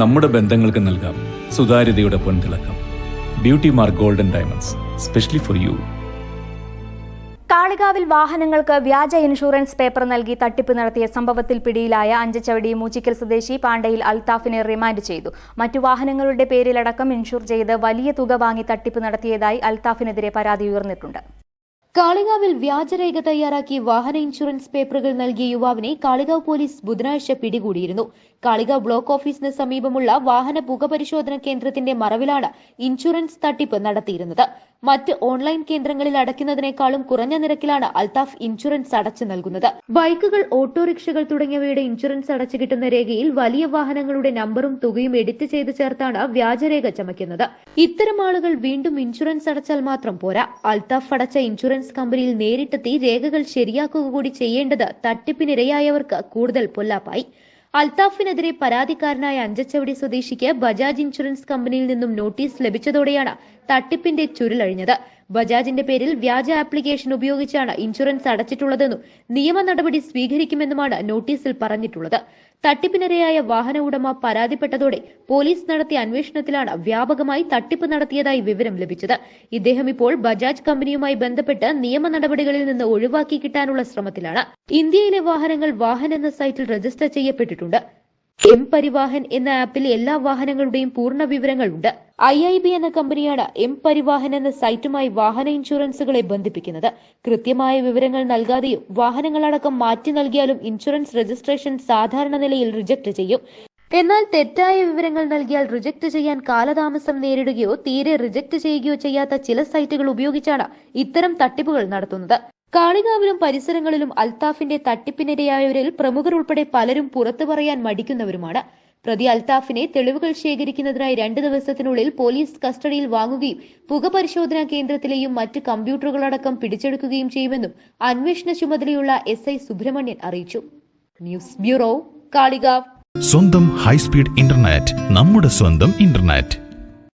നമ്മുടെ ബന്ധങ്ങൾക്ക് നൽകാം. സുതാര്യതയുടെ പൊൻതിളക്കം. Beauty Mark Golden Diamonds specially for you കാളികാവിൽ വാഹനങ്ങൾക്ക് വ്യാജ ഇൻഷുറൻസ് പേപ്പർ നൽകി തട്ടിപ്പ് നടത്തിയ സംഭവത്തിൽ പിടിയിലായ അഞ്ചച്ചവടി മൂച്ചിക്കൽ സ്വദേശി പാണ്ടയിൽ അൽത്താഫിനെ റിമാൻഡ് ചെയ്തു. മറ്റു വാഹനങ്ങളുടെ പേരിലടക്കം ഇൻഷുർ ചെയ്ത് വലിയ തുക വാങ്ങി തട്ടിപ്പ് നടത്തിയതായി അൽത്താഫിനെതിരെ പരാതി ഉയർന്നിട്ടുണ്ട്. കാളികാവിൽ വ്യാജരേഖ തയ്യാറാക്കി വാഹന ഇൻഷുറൻസ് പേപ്പറുകൾ നൽകിയ യുവാവിനെ കാളികാവ് പോലീസ് ബുധനാഴ്ച പിടികൂടിയിരുന്നു. കാളികാവ് ബ്ലോക്ക് ഓഫീസിന് സമീപമുള്ള വാഹന പുകപരിശോധന കേന്ദ്രത്തിന്റെ മറവിലാണ് ഇൻഷുറൻസ് തട്ടിപ്പ് നടത്തിയിരുന്നത്. മറ്റ് ഓൺലൈൻ കേന്ദ്രങ്ങളിൽ അടയ്ക്കുന്നതിനേക്കാളും കുറഞ്ഞ നിരക്കിലാണ് അൽതാഫ് ഇൻഷുറൻസ് അടച്ചു നൽകുന്നത്. ബൈക്കുകൾ ഓട്ടോറിക്ഷകൾ തുടങ്ങിയവയുടെ ഇൻഷുറൻസ് അടച്ചു കിട്ടുന്ന രേഖയിൽ വലിയ വാഹനങ്ങളുടെ നമ്പറും തുകയും എഡിറ്റ് ചെയ്ത് ചേർത്താണ് വ്യാജരേഖ ചമയ്ക്കുന്നത്. ഇത്തരം ആളുകൾ വീണ്ടും ഇൻഷുറൻസ് അടച്ചാൽ മാത്രം പോരാ. അൽതാഫ് അടച്ച ഇൻഷുറൻസ് കമ്പനിയിൽ നേരിട്ടെത്തി രേഖകൾ ശരിയാക്കുക കൂടി ചെയ്യേണ്ടത് തട്ടിപ്പിനിരയായവർക്ക് കൂടുതൽ പൊല്ലാപ്പായി. അൽത്താഫിനെതിരെ പരാതിക്കാരനായ അഞ്ചച്ചവടി സ്വദേശിക്ക് ബജാജ് ഇൻഷുറൻസ് കമ്പനിയിൽ നിന്നും നോട്ടീസ് ലഭിച്ചതോടെയാണ് തട്ടിപ്പിന്റെ ചുരുളഴിഞ്ഞത്. ബജാജിന്റെ പേരിൽ വ്യാജ ആപ്ലിക്കേഷൻ ഉപയോഗിച്ചാണ് ഇൻഷുറൻസ് അടച്ചിട്ടുള്ളതെന്നും നിയമ നടപടി സ്വീകരിക്കുമെന്നുമാണ് നോട്ടീസിൽ പറഞ്ഞിട്ടുള്ളത്. തട്ടിപ്പിനിരയായ വാഹന ഉടമ പരാതിപ്പെട്ടതോടെ പോലീസ് നടത്തിയ അന്വേഷണത്തിലാണ് വ്യാപകമായി തട്ടിപ്പ് നടത്തിയതായി വിവരം ലഭിച്ചത്. ഇദ്ദേഹം ഇപ്പോൾ ബജാജ് കമ്പനിയുമായി ബന്ധപ്പെട്ട് നിയമ നടപടികളിൽ നിന്ന് ഒഴിവാക്കി കിട്ടാനുള്ള ശ്രമത്തിലാണ്. ഇന്ത്യയിലെ വാഹനങ്ങൾ വാഹൻ എന്ന സൈറ്റിൽ രജിസ്റ്റർ ചെയ്യപ്പെട്ടിട്ടുണ്ട്. എം പരിവാഹൻ എന്ന ആപ്പിൽ എല്ലാ വാഹനങ്ങളുടെയും പൂർണ വിവരങ്ങളുണ്ട്. ഐ ഐ ബി എന്ന കമ്പനിയാണ് എം പരിവാഹൻ എന്ന സൈറ്റുമായി വാഹന ഇൻഷുറൻസുകളെ ബന്ധിപ്പിക്കുന്നത്. കൃത്യമായ വിവരങ്ങൾ നൽകാതെയും വാഹനങ്ങളടക്കം മാറ്റി നൽകിയാലും ഇൻഷുറൻസ് രജിസ്ട്രേഷൻ സാധാരണ നിലയിൽ റിജക്ട് ചെയ്യും. എന്നാൽ തെറ്റായ വിവരങ്ങൾ നൽകിയാൽ റിജക്ട് ചെയ്യാൻ കാലതാമസം നേരിടുകയോ തീരെ റിജക്ട് ചെയ്യുകയോ ചെയ്യാത്ത ചില സൈറ്റുകൾ ഉപയോഗിച്ചാണ് ഇത്തരം തട്ടിപ്പുകൾ നടത്തുന്നത്. കാളികാവിലും പരിസരങ്ങളിലും അൽത്താഫിന്റെ തട്ടിപ്പിനിരയായവരിൽ പ്രമുഖർ ഉൾപ്പെടെ പലരും പുറത്തു പറയാൻ മടിക്കുന്നവരുമാണ്. പ്രതി അൽത്താഫിനെ തെളിവുകൾ ശേഖരിക്കുന്നതിനായി രണ്ട് ദിവസത്തിനുള്ളിൽ പോലീസ് കസ്റ്റഡിയിൽ വാങ്ങുകയും പുകപരിശോധനാ കേന്ദ്രത്തിലെയും മറ്റ് കമ്പ്യൂട്ടറുകളടക്കം പിടിച്ചെടുക്കുകയും ചെയ്യുമെന്നും അന്വേഷണ ചുമതലയുള്ള എസ് ഐ സുബ്രഹ്മണ്യൻ അറിയിച്ചു. News bureau Kalikavu. സ്വന്തം ഹൈസ്പീഡ് ഇന്റർനെറ്റ് നമ്മുടെ സ്വന്തം ഇന്റർനെറ്റ്.